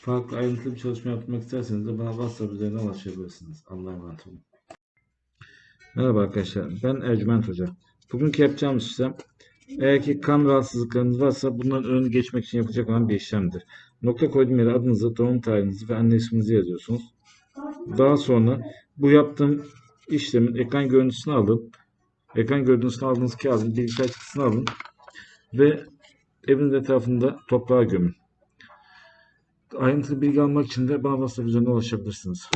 Farklı ayrıntılı bir çalışma yapmak isterseniz de bana WhatsApp üzerinden ulaşabilirsiniz. Allah'a emanet olun. Merhaba arkadaşlar. Ben Ercüment Hoca. Bugünkü yapacağımız işlem eğer ki kan rahatsızlıklarınız varsa bunların önünü geçmek için yapacak olan bir işlemdir. Nokta koyduğum yere adınızı, doğum tarihinizi ve anne isminizi yazıyorsunuz. Daha sonra bu yaptığım işlemin ekran görüntüsünü alıp ekran görüntüsünü aldığınız kağıdın bilgisayar çıktısını alın ve eviniz etrafında toprağa gömün. Ayrıntılı bilgi almak için de bana WhatsApp üzerinden ulaşabilirsiniz.